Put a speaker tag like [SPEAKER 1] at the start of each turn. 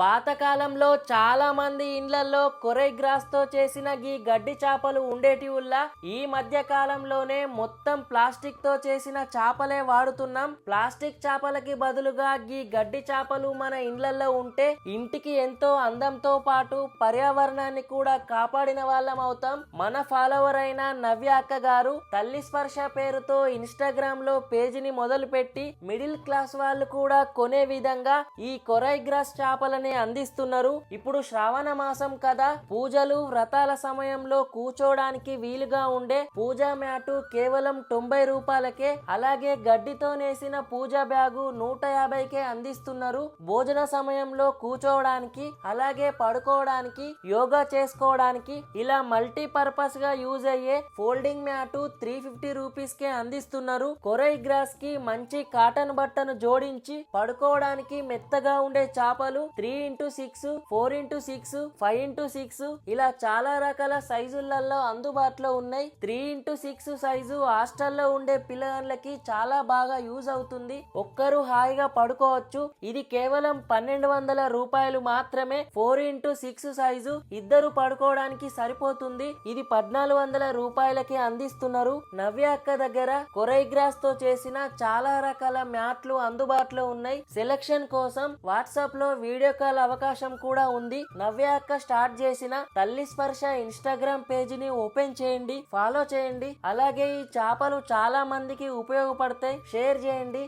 [SPEAKER 1] పాతకాలంలో చాలా మంది ఇండ్లల్లో కొరైగ్రాస్తో చేసిన గీ గడ్డి చేపలు ఉండేటివుల్లా ఈ మధ్య కాలంలోనే మొత్తం ప్లాస్టిక్తో చేసిన చేపలే వాడుతున్నాం. ప్లాస్టిక్ చేపలకి బదులుగా గీ గడ్డి చేపలు మన ఇండ్లల్లో ఉంటే ఇంటికి ఎంతో అందంతో పాటు పర్యావరణాన్ని కూడా కాపాడిన వాళ్ళం అవుతాం. మన ఫాలోవర్ అయిన నవ్య అక్క గారు తల్లి స్పర్శ పేరుతో ఇన్స్టాగ్రామ్లో పేజీని మొదలుపెట్టి మిడిల్ క్లాస్ వాళ్ళు కూడా కొనే విధంగా ఈ కొరైగ్రాస్ చేపలని అందిస్తున్నారు. ఇప్పుడు శ్రావణ మాసం కదా. పూజలు వ్రతాల సమయంలో కూర్చోడానికి వీలుగా ఉండే పూజా మ్యాటు కేవలం తొంభై రూపాయలకే అలాగే గడ్డితో నేసిన పూజా బ్యాగు నూట యాభైకే అందిస్తున్నారు. భోజన సమయంలో కూర్చోవడానికి అలాగే పడుకోవడానికి యోగా చేసుకోవడానికి ఇలా మల్టీ పర్పస్గా యూజ్ అయ్యే folding mat three fifty rupees కే అందిస్తున్నారు. కొరై గ్రాస్కి మంచి కాటన్ బట్టను జోడించి పడుకోవడానికి మెత్తగా ఉండే చేపలు three into six four into six five into six ఇలా చాలా రకాల సైజులలో అందుబాటులో ఉన్నాయి. త్రీ ఇంటూ సిక్స్ సైజు హాస్టల్లో ఉండే పిల్లలకి చాలా బాగా యూజ్ అవుతుంది. ఒక్కరు హాయిగా పడుకోవచ్చు. ఇది కేవలం పన్నెండు వందల రూపాయలు మాత్రమే. ఫోర్ ఇంటూ సిక్స్ సైజు ఇద్దరు పడుకోవడానికి సరిపోతుంది. ఇది పద్నాలుగు వందల రూపాయలకి అందిస్తున్నారు. నవ్య అక్క దగ్గర కొరైగ్రాస్తో చేసిన చాలా రకాల మ్యాట్లు అందుబాటులో ఉన్నాయి. సెలక్షన్ కోసం వాట్సాప్లో వీడియో రకాల అవకాశం కూడా ఉంది. నవ్య అక్క స్టార్ట్ చేసిన తల్లి స్పర్శ ఇన్స్టాగ్రామ్ పేజీని ఓపెన్ చేయండి ఫాలో చేయండి. అలాగే ఈ చేపలు చాలా మందికి ఉపయోగపడతాయి. షేర్ చేయండి.